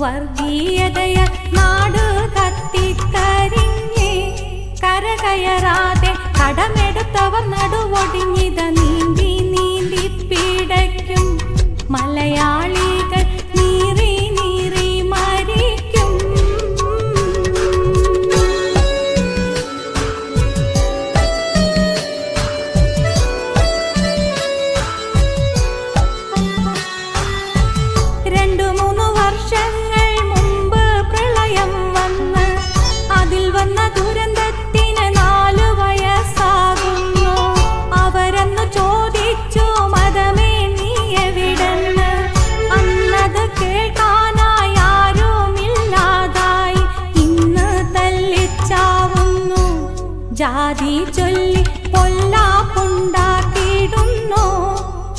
വർഗീയതയ നാടു കത്തിക്കരിഞ്ഞ് കരകയറാതെ കടമെടുത്തവർ നടുവൊടിഞ്ഞിത നീണ്ട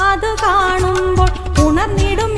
അത് കാണുമ്പോൾ ഉണർന്നിടും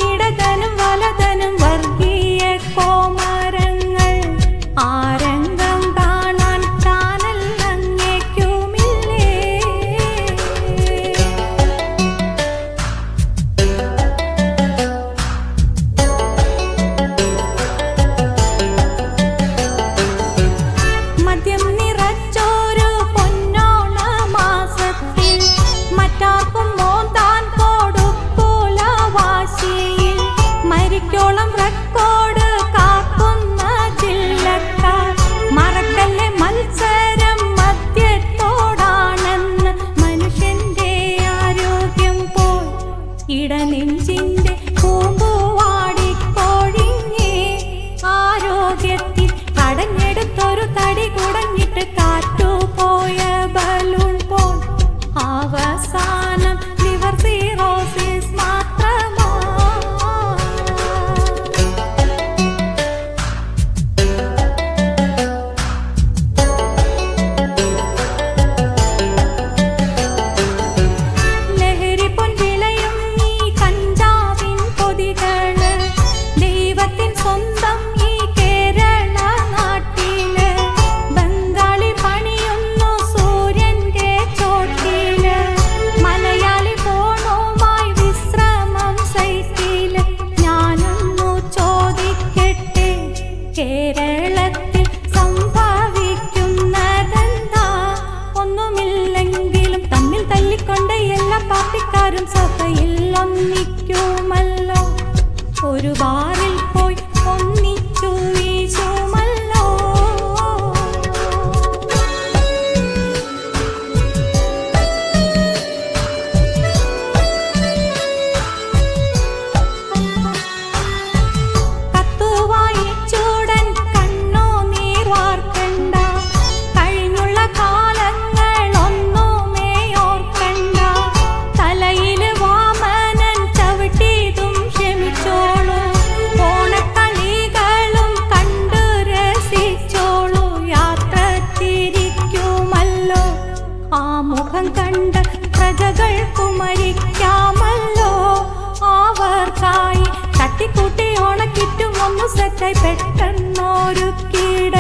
മരിക്കോളം റെക്കോർഡ് കാക്കുന്ന ചില്ലക്കാർ മറക്കല്ലെ മത്സരം മദ്യത്തോടാണെന്ന് മനുഷ്യന്റെ ആരോഗ്യം പോയി ഇടനെഞ്ചിൻ ആൾക്കാരും സഭയിൽ ഒന്നിക്കുമല്ലോ. ഒരു ബാറിൽ കഴിക്കാമല്ലോ അവർക്കായി തട്ടിക്കൂട്ടി ഓണക്കിറ്റും ഒന്ന് സെറ്റായി പെട്ടെന്നൊരു കീട